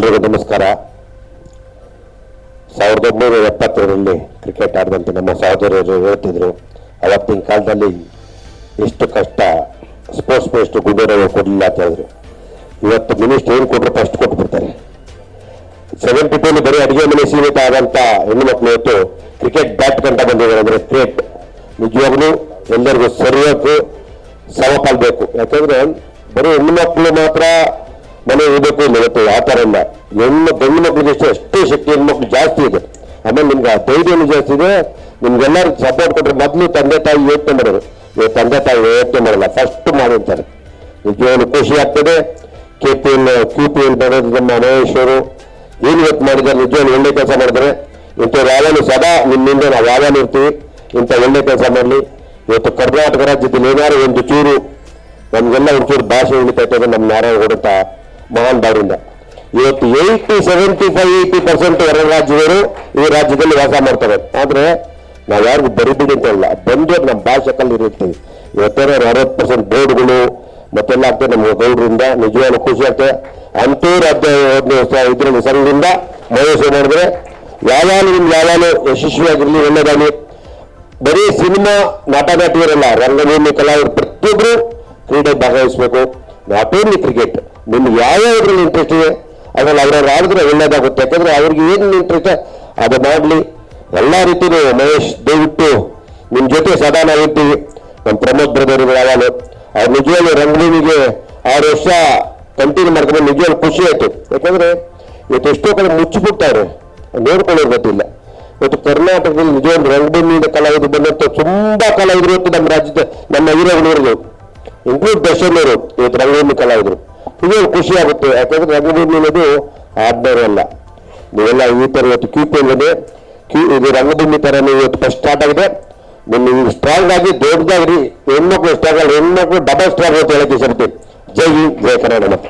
ಎಲ್ರಿಗೂ ನಮಸ್ಕಾರ. ಸಾವಿರದ ಒಂಬೈನೂರ ಎಪ್ಪತ್ತರಲ್ಲಿ ಕ್ರಿಕೆಟ್ ಆಡಿದಂತೆ ನಮ್ಮ ಸಹೋದರರು ಹೇಳ್ತಿದ್ರು, ಅವತ್ತಿನ ಕಾಲದಲ್ಲಿ ಎಷ್ಟು ಕಷ್ಟ ಸ್ಪೋರ್ಟ್ಸ್ ಮಿನಿಸ್ಟರ್ ಗುಂಡೂರಾವ್ ಕೊಡಲಿಲ್ಲ ಅಂತ ಹೇಳಿದ್ರು. ಇವತ್ತು ಮಿನಿಸ್ಟರ್ ಏನು ಕೊಟ್ಟರು ಫಸ್ಟ್ ಕೊಟ್ಬಿಡ್ತಾರೆ. ಸೆವೆಂಟಿ ಟೂಲಿ ಬರೀ ಅಡುಗೆ ಮನೆ ಸೀಮಿತ ಆದಂತ ಹೆಣ್ಣು ಮಕ್ಕಳು ಇವತ್ತು ಕ್ರಿಕೆಟ್ ಬ್ಯಾಟ್ ಕಂಡ ಬಂದಿದ್ದಾರೆ. ಅಂದ್ರೆ ಕ್ರಿಕೆಟ್ ನಿಜವಾಗ್ಲೂ ಎಲ್ಲರಿಗೂ ಸರಿಯಾಗಿ ಸಮಪಾಲ್ ಬೇಕು. ಯಾಕಂದ್ರೆ ಬರೀ ಹೆಣ್ಣು ಮಕ್ಕಳು ಮಾತ್ರ ಮನೆ ಇರಬೇಕು ಇವತ್ತು ಆ ಥರ ಇಲ್ಲ. ಹೆಣ್ಣು, ಗಂಡು ಮಕ್ಕಳಿಗೆ ಎಷ್ಟು ಅಷ್ಟೇ ಶಕ್ತಿ ಮಕ್ಕಳು ಜಾಸ್ತಿ ಇದೆ. ಆಮೇಲೆ ನಿಮ್ಗೆ ಧೈರ್ಯನೂ ಜಾಸ್ತಿ ಇದೆ. ನಿಮ್ಗೆಲ್ಲರೂ ಸಪೋರ್ಟ್ ಕೊಟ್ಟರೆ ಮೊದಲು ತಂದೆ ತಾಯಿ ಯೋಚನೆ ಮಾಡೋದು ಇವತ್ತು ತಂದೆ ತಾಯಿ ಯೋಚನೆ ಮಾಡಲ್ಲ ಫಸ್ಟ್ ಮಾಡಿರ್ತಾರೆ ನಿಜವಾಗ್ಲೂ ಖುಷಿ ಆಗ್ತದೆ. K P L Q P L ಬರೋದು ನಮ್ಮ ಮಹೇಶ್ವರು ಏನು ಇವತ್ತು ಮಾಡಿದ್ದಾರೆ, ನಿಜವಾಗ್ಲೂ ಒಳ್ಳೆ ಕೆಲಸ ಮಾಡಿದ್ರೆ ಇಂಥವ್ರು ಯಾವಾಗಲೂ ಸದಾ ನಿಮ್ಮಿಂದ ನಾವು ಯಾವಾಗ ಇರ್ತೀವಿ. ಇಂಥ ಒಳ್ಳೆ ಕೆಲಸ ಮಾಡಲಿ. ಇವತ್ತು ಕರ್ನಾಟಕ ರಾಜ್ಯದಲ್ಲಿ ಏನಾದ್ರು ಒಂದು ಚೂರು, ನಮಗೆಲ್ಲ ಒಂಚೂರು ಭಾಷೆ ಉಳಿತೈತೆ ನಮ್ಮ ನಾರಾಯಣ ಹೊಡೆತ ಮಹಾನ್ ಬಾರಿಂದ ಇವತ್ತು eighty seventy five eighty percent ಹೊರ ರಾಜ್ಯದವರು ಈ ರಾಜ್ಯದಲ್ಲಿ ವಾಸ ಮಾಡ್ತಾರೆ. ಆದರೆ ನಾವು ಯಾರಿಗೂ ಬರಿಬಿಡಿ ಅಂತ ಹೇಳಲ್ಲ ಬಂದು ನಮ್ಮ ಭಾಷೆ ಕಲ್ಲಿ ಇರ್ತೀವಿ ಇವತ್ತೇನೋ ಅರವತ್ತು ಪರ್ಸೆಂಟ್ ಬೋರ್ಡ್ಗಳು ಮತ್ತೆಲ್ಲ ಆಗ್ತದೆ ನಮ್ಮ ಗೌಡರಿಂದ, ನಿಜವಾಗ್ಲೂ ಖುಷಿ ಆಗ್ತದೆ. ಅಂತೂ ರಾಜ್ಯ ಇದರಲ್ಲಿ ಸಂಘದಿಂದ ಮಹೇಶ್ ಮಾಡಿದ್ರೆ ಯಾವಾಗಲೂ ನಿಮ್ಗೆ ಯಾವಾಗಲೂ ಯಶಸ್ವಿಯಾಗಿರಲಿ, ಒಳ್ಳೆದಾಗಲಿ. ಬರೀ ಸಿನಿಮಾ ನಟ ನಟಿಯರಲ್ಲ ರಂಗಭೂಮಿ, ಕಲಾವಿದರು ಪ್ರತಿಯೊಬ್ಬರು ಕ್ರೀಡೆ ಭಾಗವಹಿಸಬೇಕು. Not only cricket. ನಿಮ್ಗೆ ಯಾವ್ಯಾವ್ದ್ರಲ್ಲಿ ಇಂಟ್ರೆಸ್ಟ್ ಇದೆ? ಅದ್ರಲ್ಲಿ ಅವ್ರವ್ರು ಆಡಿದ್ರೆ ಒಳ್ಳೇದಾಗುತ್ತೆ. ಯಾಕಂದ್ರೆ ಅವ್ರಿಗೆ ಏನು ಇಂಟ್ರೆಸ್ಟ್ ಅದು ಮಾಡಲಿ. ಎಲ್ಲ ರೀತಿಯೂ ಮಹೇಶ್, ದಯವಿಟ್ಟು ನಿಮ್ಮ ಜೊತೆ ಸದಾ ನಾವಿರ್ತೀವಿ ನಮ್ಮ ಪ್ರಮೋದ್ ಬ್ರದರ್ ಯಾವಾಗಲೂ. ಅವ್ರು ನಿಜವಾಗ್ಲೂ ರಂಗಭೂಮಿಗೆ ಆರು ವರ್ಷ ಕಂಟಿನ್ಯೂ ಮಾಡ್ಕೊಂಡು ನಿಜವಾಗ್ಲೂ ಖುಷಿ ಆಯ್ತು. ಯಾಕಂದ್ರೆ ಇವತ್ತು ಎಷ್ಟೋ ಕಡೆ ಮುಚ್ಚಿಬಿಡ್ತಾರೆ ನೋಡ್ಕೊಳ್ಳೋದು ಗೊತ್ತಿಲ್ಲ ಇವತ್ತು ಕರ್ನಾಟಕದಲ್ಲಿ ನಿಜವಾದ ರಂಗಭೂಮಿಯಿಂದ ಕಲಾವಿದರು ಬಂದಂತ ತುಂಬಾ ಕಲಾವಿದರು ಇವತ್ತು ನಮ್ಮ ರಾಜ್ಯದ, ನಮ್ಮ ಹೀರೋಗಳಿರೋದು ಇನ್ಕ್ಲೂಡ್ ದರ್ಶನ್ ಅವರು, ಇವತ್ತು ರಂಗಭೂಮಿ ಕಲಾವಿದರು. ಇದು ಖುಷಿ ಆಗುತ್ತೆ. ಯಾಕಂದ್ರೆ ರಂಗಭೂಮಿ ಅನ್ನೋದು ಆಡ್ನವರು ಅಲ್ಲ. ನೀವೆಲ್ಲ ಈ ಥರ ಇವತ್ತು ಕ್ಯೂ ಇದೆ ಕ್ಯೂ ಇದು ರಂಗಭೂಮಿ ನೀವು ಇವತ್ತು ಫಸ್ಟ್ ಸ್ಟಾರ್ಟ್ ಆಗಿದೆ. ನಿಮ್ಮ ಸ್ಟ್ರಾಂಗ್ ಆಗಿ, ದೊಡ್ಡದಾಗ್ರಿ. ಹೆಣ್ಮಕ್ಳು ಸ್ಟ್ರಾಂಗ್ ಹೆಣ್ಮಕ್ಳು ಡಬಲ್ ಸ್ಟ್ರಾಂಗ್ ಅಂತ ಹೇಳಕ್ಕೆ ಸರ್ತಿ ಜೈ ಹಿಂದ್, ಜೈ ಕರ್ನಾಟಕ